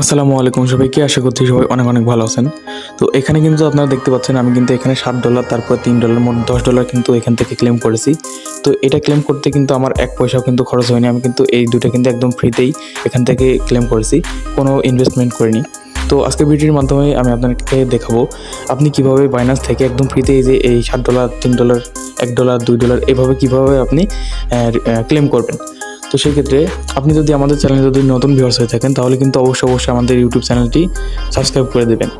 আসসালামু আলাইকুম সবাইকে, আশা করছি সবাই অনেক অনেক ভালো আছেন। তো এখানে কিন্তু আপনারা দেখতে পাচ্ছেন, আমি কিন্তু এখানে সাত ডলার, তারপর তিন ডলার, মোট দশ ডলার কিন্তু এখান থেকে ক্লেম করেছি। তো এটা ক্লেম করতে কিন্তু আমার এক পয়সাও কিন্তু খরচ হয়নি, আমি কিন্তু এই দুটো কিন্তু একদম ফ্রিতেই এখান থেকে ক্লেম করেছি, কোনো ইনভেস্টমেন্ট করিনি। তো আজকে ভিডিওর মাধ্যমে আমি আপনাকে দেখাবো, আপনি কীভাবে বাইনান্স থেকে একদম ফ্রিতে এই যে এই সাত ডলার, তিন ডলার, এক ডলার, দুই ডলার, এভাবে কীভাবে আপনি ক্লেম করবেন। তো সেই ক্ষেত্রে আপনি যদি আমাদের চ্যানেলে যদি নতুন ভিউয়ার্স হয়ে থাকেন, তাহলে কিন্তু অবশ্যই অবশ্যই আমাদের ইউটিউব চ্যানেলটি সাবস্ক্রাইব করে দেবেন।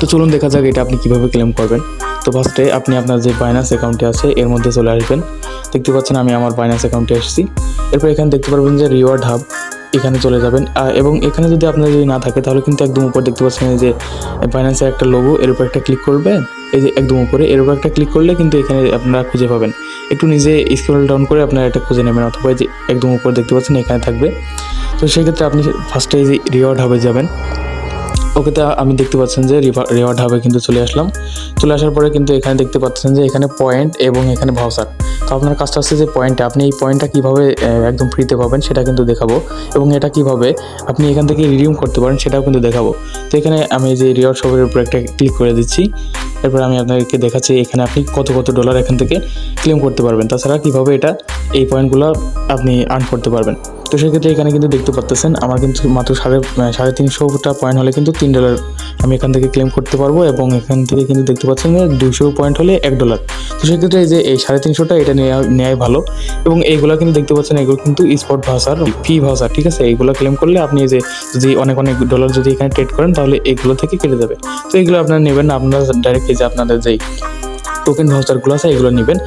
তো চলুন দেখা যাক এটা আপনি কীভাবে ক্লেম করবেন। তো ফার্স্টে আপনি আপনার যে বাইনান্স অ্যাকাউন্টে আছে, এর মধ্যে চলে আসবেন। দেখতে পাচ্ছেন আমি আমার বাইনান্স অ্যাকাউন্টে এসেছি। এরপর এখানে দেখতে পারবেন যে রিওয়ার্ড হাব এখানে চলে যাবেন। এবং এখানে যদি আপনার যদি না থাকে, তাহলে কিন্তু একদম উপর দেখতে পাচ্ছেন যে বাইন্যান্সের একটা লোগো এর উপর একটা ক্লিক করবেন এই যে একদম উপরে, এর উপর একটা ক্লিক করলে কিন্তু এখানে আপনারা খুঁজে পাবেন। একটু নিজে স্ক্রল ডাউন করে আপনারা এটা খুঁজে নেবেন অথবা যে একদম উপর দেখতে পাচ্ছেন এখানে থাকবে। তো সেক্ষেত্রে আপনি ফার্স্টে যে রিওয়ার্ড হবে যাবেন। ওকেতে আমি দেখতে পাচ্ছেন যে রিওয়ার্ড হাবে কিন্তু চলে আসলাম। চলে আসার পরে কিন্তু এখানে দেখতে পাচ্ছেন যে এখানে পয়েন্ট এবং এখানে ভাউচার। তো আপনার কাজটা হচ্ছে যে পয়েন্টটা আপনি এই পয়েন্টটা কীভাবে একদম ফ্রিতে পাবেন সেটা কিন্তু দেখাবো। এবং এটা কীভাবে আপনি এখান থেকে রিডিউম করতে পারেন সেটাও কিন্তু দেখাবো। তো এখানে আমি যে রিওয়ার্ড শপের উপর একটা ক্লিক করে দিচ্ছি। এরপর আমি আপনাদেরকে দেখাচ্ছি এখানে আপনি কত কত ডলার এখান থেকে ক্লেম করতে পারবেন। তাছাড়া কীভাবে এটা, এই পয়েন্টগুলো আপনি আর্ন করতে পারবেন। তো সেক্ষেত্রে এখানে কিন্তু দেখতে পাচ্তেছেন আমার কিন্তু মাত্র সাড়ে সাড়ে তিনশোটা পয়েন্ট হলে কিন্তু তিন ডলার আমি এখান থেকে ক্লেম করতে পারব এবং এখান থেকে কিন্তু দেখতে পাচ্ছেন দুশো পয়েন্ট হলে এক ডলার তো সেক্ষেত্রে এই যে এই সাড়ে তিনশোটা এটা নেওয়া নেওয়াই ভালো এবং এইগুলো কিন্তু দেখতে পাচ্ছেন এগুলো কিন্তু স্পট ভাষার ফি ভাষা, ঠিক আছে? এইগুলো ক্লেম করলে আপনি যে যদি অনেক অনেক ডলার যদি এখানে ট্রেড করেন তাহলে এগুলো থেকে কেটে যাবে। তো এগুলো আপনারা নেবেন না, আপনারা ডাইরেক্ট যে আপনাদের যেই টোকেন ভাউচারগুলো আছে, এগুলো নেবেন।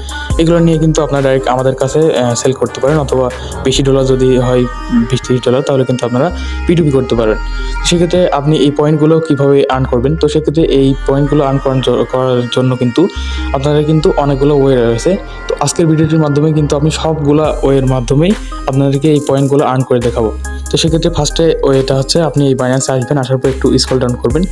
এগুলো নিয়ে কিন্তু আপনারা ডাইরেক্ট আমাদের কাছে সেল করতে পারেন অথবা বেশি ডলার যদি হয়, বিশ তিরিশ ডলার তাহলে কিন্তু আপনারা পিটুপি করতে পারেন। সেক্ষেত্রে আপনি এই পয়েন্টগুলো কীভাবে আর্ন করবেন? তো সেক্ষেত্রে এই পয়েন্টগুলো আর্ন করার জন্য কিন্তু আপনাদের কিন্তু অনেকগুলো ওয়ে রয়েছে। তো আজকের ভিডিওটির মাধ্যমে কিন্তু আমি সবগুলো ওয়ের মাধ্যমেই আপনাদেরকে এই পয়েন্টগুলো আর্ন করে দেখাবো। তো সেক্ষেত্রে ফার্স্টে ওয়েটা হচ্ছে আপনি এই বাইন্যান্সে আসবেন আসার পর একটু স্কল ডাউন করবেন।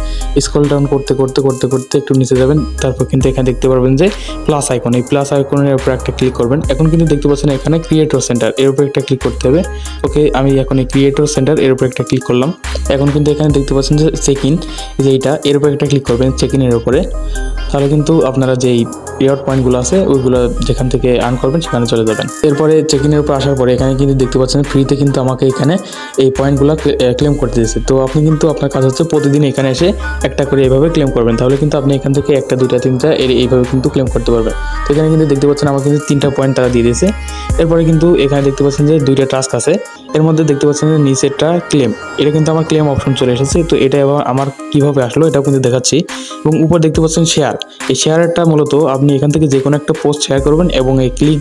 স্কল ডাউন করতে করতে করতে করতে একটু নিচে যাবেন, তারপর কিন্তু এখানে দেখতে পারবেন যে প্লাস আইকন এই প্লাস আইকনের উপর একটা ক্লিক করবেন। এখন কিন্তু দেখতে পাচ্ছেন এখানে ক্রিয়েটর সেন্টার এর উপর একটা ক্লিক করতে হবে। ওকে আমি এখন এই ক্রিয়েটর সেন্টার এর উপর একটা ক্লিক করলাম। এখন কিন্তু এখানে দেখতে পাচ্ছেন যে চেক ইন যে এইটা, এর উপর একটা ক্লিক করবেন চেক ইনের উপরে। তাহলে কিন্তু আপনারা যেই রিওয়ার্ড পয়েন্টগুলো আছে, ওইগুলো যেখান থেকে আর্ন করবেন, সেখানে চলে যাবেন। এরপরে চেক ইনের উপর আসার পরে এখানে কিন্তু দেখতে পাচ্ছেন ফ্রিতে কিন্তু আমাকে এখানে এই পয়েন্টগুলো ক্লেম করতে দিয়েছে। তো আপনি কিন্তু আপনার কাজ হচ্ছে প্রতিদিন এখানে এসে একটা করে এইভাবে ক্লেম করবেন। তাহলে কিন্তু আপনি এখান থেকে একটা, দুইটা, তিনটা এর, এইভাবে কিন্তু ক্লেম করতে পারবেন। তো এখানে কিন্তু দেখতে পাচ্ছেন আমার কিন্তু তিনটা পয়েন্ট তারা দিয়ে দিয়েছে। এরপরে কিন্তু এখানে দেখতে পাচ্ছেন যে দুইটা টাস্ক আছে। এর মধ্যে দেখতে পাচ্ছেন যে নিচেরটা ক্লেম এটা কিন্তু আমার ক্লেম অপশন চলে এসেছে। তো এটা এবার আমার কীভাবে আসলো এটাও কিন্তু দেখাচ্ছি। এবং উপর দেখতে পাচ্ছেন শেয়ার এই শেয়ারটা মূলত আপনি এখান থেকে যে কোনো একটা পোস্ট শেয়ার করবেন এবং এই ক্লিক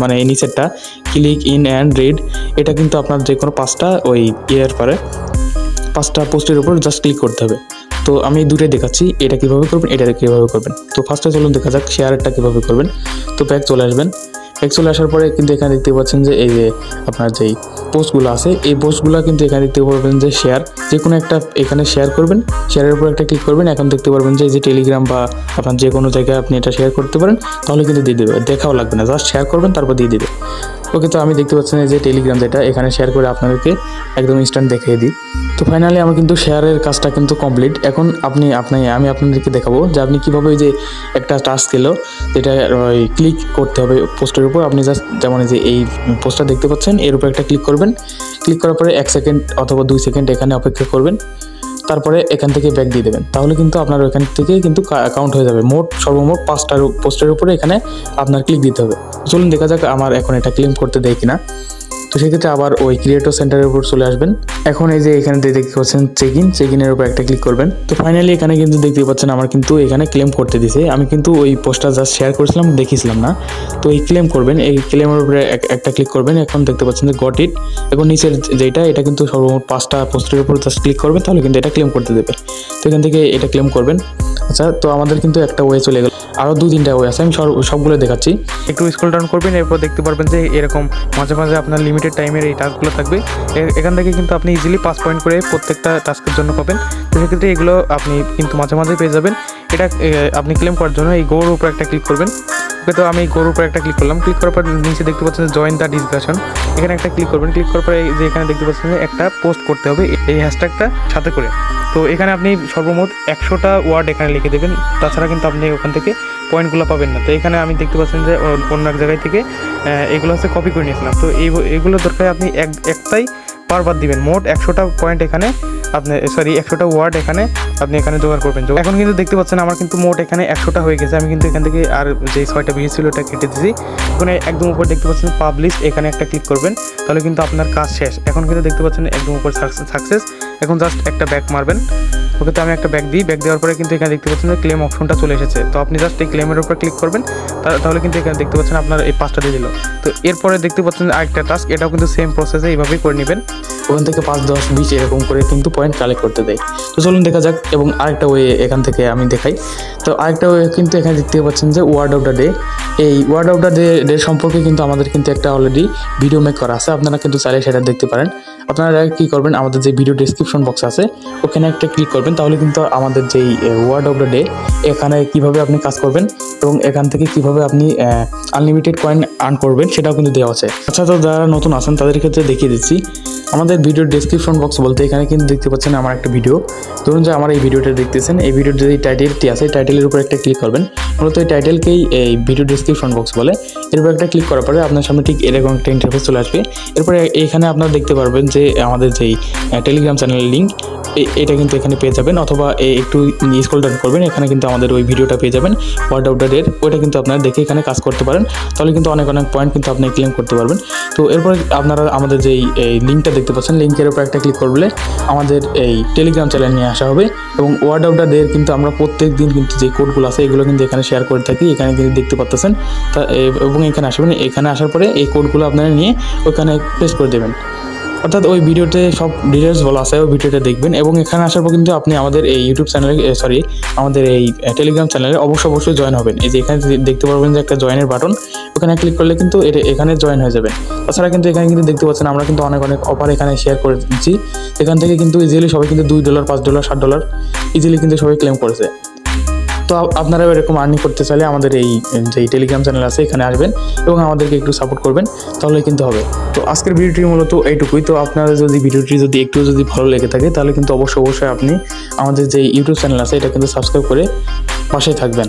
মানে এই নিচেরটা ক্লিক ইন অ্যান্ড রিড এটা কিন্তু আপনার যে কোনো পাঁচটা ওই ইয়ের পরে পাঁচটা পোস্টের উপর জাস্ট ক্লিক করতে হবে। তো আমি দুটোই দেখাচ্ছি, এটা কীভাবে করবেন এটা কীভাবে করবেন। তো ফার্স্টে চলুন দেখা যাক শেয়ারটা কীভাবে করবেন। তো ব্যাক চলে আসবেন। ব্যাক চলে আসার পরে কিন্তু এখানে দেখতে পাচ্ছেন যে এই যে আপনার যেই পোস্টগুলো আছে, এই পোস্টগুলো কিন্তু এখানে দেখতে পারবেন যে শেয়ার যে কোনো একটা এখানে শেয়ার করবেন শেয়ারের উপর একটা ক্লিক করবেন, এখন দেখতে পারবেন যে যে টেলিগ্রাম বা আপনার যে কোনো জায়গায় আপনি এটা শেয়ার করতে পারেন, তাহলে কিন্তু দিয়ে দেবে। দেখাও লাগবে না জাস্ট শেয়ার করবেন, তারপর দিয়ে দেবে। ওকে তো আমি দেখতে পাচ্ছেন যে টেলিগ্রাম যেটা, এখানে শেয়ার করে আপনাদেরকে একদম ইনস্ট্যান্ট দেখিয়ে দিই। তো ফাইনালি আমার কিন্তু শেয়ারের কাজটা কিন্তু কমপ্লিট এখন আপনি আপনি, আমি আপনাদেরকে দেখাবো যে আপনি কীভাবে ওই যে একটা টাস্ক দিল যেটা, ওই ক্লিক করতে হবে পোস্টের উপর। আপনি জাস্ট যেমন যে এই পোস্টটা দেখতে পাচ্ছেন, এর উপর একটা ক্লিক করবেন। ক্লিক করার পরে এক সেকেন্ড অথবা দুই সেকেন্ড এখানে অপেক্ষা করবেন। তারপরে এখান থেকে ব্যাক দিয়ে দেবেন। তাহলে কিন্তু আপনার ওখান থেকে কিন্তু অ্যাকাউন্ট হয়ে যাবে। মোট সর্বমোট পাঁচটার পোস্টের উপরে এখানে আপনার ক্লিক দিতে হবে। চলুন দেখা যাক আমার এখন এটা ক্লেম করতে দেয় কিনা। তো সেক্ষেত্রে আবার ওই ক্রিয়েটর সেন্টারের উপর চলে আসবেন। এখন এই যে এখানে দেখতে পাচ্ছেন চেক ইন চেক ইনের উপর একটা ক্লিক করবেন। তো ফাইনালি এখানে কিন্তু দেখতে পাচ্ছেন আমার কিন্তু এখানে ক্লেম করতে দিছে। আমি কিন্তু ওই পোস্টটা জাস্ট শেয়ার করেছিলাম দেখিয়েছিলাম না। তো এই ক্লেম করবেন, এই ক্লেমের উপরে এক- একটা ক্লিক করবেন। এখন দেখতে পাচ্ছেন যে গট ইট এখন নিচের যেটা, এটা কিন্তু সর্বমোট পাঁচটা পোস্টের উপর জাস্ট ক্লিক করবেন তাহলে কিন্তু এটা ক্লেম করতে দেবে। তো এখান থেকে এটা ক্লেম করবেন। আচ্ছা তো আমাদের কিন্তু একটা ওয়ে চলে গেল। আরও দু তিনটা ওয়ে আছে, আমি সব- সবগুলো দেখাচ্ছি। একটু স্কুল ডাউন করবেন, এরপর দেখতে পারবেন যে এরকম মাঝে মাঝে আপনার লিমিটেড টাইমের এই টাস্কগুলো থাকবে। এখান থেকে কিন্তু আপনি ইজিলি পাঁচ পয়েন্ট করে প্রত্যেকটা টাস্কের জন্য পাবেন। তো সেক্ষেত্রে এগুলো আপনি কিন্তু মাঝে মাঝে পেয়ে যাবেন। এটা আপনি ক্লেম করার জন্য এই গোর উপর একটা ক্লিক করবেন। ওকে, তো আমি গোর উপর একটা ক্লিক করলাম। ক্লিক করার পর নিচে দেখতে পাচ্ছেন যে জয়েন দ্য ডিসকাশন এখানে একটা ক্লিক করবেন। ক্লিক করার পরে যে এখানে দেখতে পাচ্ছেন যে একটা পোস্ট করতে হবে। এই হ্যাশট্যাগটা সাথে করে। তো এখানে আপনি সর্বমোট একশোটা ওয়ার্ড এখানে লিখে দেবেন। তাছাড়া কিন্তু আপনি ওখান থেকে পয়েন্টগুলো পাবেন না। তো এখানে আমি দেখতে পাচ্ছেন যে অন্য এক জায়গায় থেকে এগুলো হচ্ছে কপি করে নিয়েছিলাম। তো এই, এগুলো দরকার আপনি এক, একটাই বারবার দিবেন। মোট একশোটা পয়েন্ট এখানে আপনি সরি একশোটা ওয়ার্ড এখানে আপনি এখানে জোগাড় করবেন। এখন কিন্তু দেখতে পাচ্ছেন আমার কিন্তু মোট এখানে একশোটা হয়ে গেছে। আমি কিন্তু এখান থেকে আর যে ছয়টা বেশি ছিল ওটা কেটে দিয়েছি। ওখানে একদম উপর দেখতে পাচ্ছেন পাবলিশ এখানে একটা ক্লিক করবেন। তাহলে কিন্তু আপনার কাজ শেষ। এখন কিন্তু দেখতে পাচ্ছেন একদম উপর সাকসেস এখন জাস্ট একটা ব্যাক মারবেন। ওকে, তো আমি একটা ব্যাক দিই। ব্যাক দেওয়ার পরে কিন্তু এখানে দেখতে পাচ্ছেন যে ক্লেম অপশনটা চলে এসেছে। তো আপনি জাস্ট এই ক্লেমের উপর ক্লিক করবেন। তাহলে কিন্তু এখানে দেখতে পাচ্ছেন আপনার এই পাঁচটা দিয়ে দিল। তো এরপরে দেখতে পাচ্ছেন আরেকটা টাস্ক এটাও কিন্তু সেম প্রসেসে এইভাবেই করে নেবেন। ওখান থেকে পাঁচ, দশ, বিশ এরকম করে কিন্তু পয়েন্ট কালেক্ট করতে দেয়। তো চলুন দেখা যাক এবং আরেকটা ওয়ে এখান থেকে আমি দেখাই। তো আরেকটা ওয়ে কিন্তু এখানে দেখতে পাচ্ছেন যে ওয়ার্ড অফ দ্য ডে এই word of the day day সম্পর্কে কিন্তু আমাদের কিন্তু একটা অলরেডি ভিডিও মেক করা আছে। আপনারা কিন্তু চাইলে সেটা দেখতে পারেন। আপনারা কী করবেন? আমাদের যে ভিডিও ডিসক্রিপশন বক্স আছে, ওখানে একটা ক্লিক করবেন। তাহলে কিন্তু আমাদের যেই ওয়ার্ড অফ দ্য ডে এখানে কীভাবে আপনি কাজ করবেন এবং এখান থেকে কীভাবে আপনি আনলিমিটেড কয়েন আর্ন করবেন, সেটাও কিন্তু দেওয়া আছে। আচ্ছা তো যারা নতুন আছেন, তাদের ক্ষেত্রে দেখিয়ে দিচ্ছি। আমাদের ভিডিওর ডেসক্রিপশন বক্স বলতে এখানে কিন্তু দেখতে পাচ্ছেন আমার একটা ভিডিও ধরুন যে আমার এই ভিডিওটা দেখতেছেন, এই ভিডিওর যে টাইটেলটি আছে টাইটেলের উপর একটা ক্লিক করবেন। মূলত এই টাইটেলকেই এই ভিডিও ডেসক্রিপশন বক্স বলে। এরপর একটা ক্লিক করার পরে আপনার সামনে ঠিক এরকম একটা ইন্টারফেস চলে আসবে। এরপরে এখানে আপনারা দেখতে পারবেন যে আমাদের যেই টেলিগ্রাম চ্যানেলের লিঙ্ক এটা কিন্তু এখানে পেয়ে যাবেন। অথবা একটু স্ক্রল ডাউন করবেন, এখানে কিন্তু আমাদের ওই ভিডিওটা পেয়ে যাবেন। ওয়ার্ড অফ দ্য ডের ওইটা কিন্তু আপনারা দেখে এখানে কাজ করতে পারেন। তাহলে কিন্তু অনেক অনেক পয়েন্ট কিন্তু আপনি ক্লেম করতে পারবেন। তো এরপর আপনারা আমাদের যেই লিঙ্কটা দেখতে পাচ্ছেন লিঙ্কের উপর একটা ক্লিক করলে আমাদের এই টেলিগ্রাম চ্যানেল নিয়ে আসা হবে। এবং ওয়ার্ড ডে কিন্তু আমরা প্রত্যেক দিন কিন্তু যে কোডগুলো আছে, এগুলো কিন্তু এখানে শেয়ার করে থাকি, এখানে কিন্তু দেখতে পাচ্ছেন তা এবং এখানে আসবেন, এখানে আসার পরে এই কোডগুলো আপনারা নিয়ে ওখানে পেস্ট করে দেবেন। অর্থাৎ ওই ভিডিওতে সব ডিটেলস বলা আছে, ওই ভিডিওটা দেখবেন। এবং এখানে আসার পর কিন্তু আপনি আমাদের এই ইউটিউব চ্যানেলে সরি আমাদের এই টেলিগ্রাম চ্যানেলে অবশ্যই অবশ্যই জয়েন হবেন। এই যে এখানে দেখতে পারবেন যে একটা জয়েনের বাটন ওখানে ক্লিক করলে কিন্তু এটা এখানে জয়েন হয়ে যাবেন তাছাড়া কিন্তু এখানে কিন্তু দেখতে পাচ্ছেন, আমরা কিন্তু অনেক অনেক অফার এখানে শেয়ার করে দিচ্ছি এখান থেকে কিন্তু ইজিলি সবাই কিন্তু দুই ডলার পাঁচ ডলার সাত ডলার ইজিলি কিন্তু সবাই ক্লেম করেছে। তো আপনারা এরকম আর্নিং করতে চাইলে আমাদের এই যে টেলিগ্রাম চ্যানেল আছে, এখানে আসবেন এবং আমাদেরকে একটু সাপোর্ট করবেন তাহলে কিন্তু হবে। তো আজকের ভিডিওটি মূলত এইটুকুই। তো আপনারা যদি ভিডিওটি যদি একটু যদি ভালো লেগে থাকে, তাহলে কিন্তু অবশ্যই অবশ্যই আপনি আমাদের যে ইউটিউব চ্যানেল আছে, এটা কিন্তু সাবস্ক্রাইব করে পাশে থাকবেন।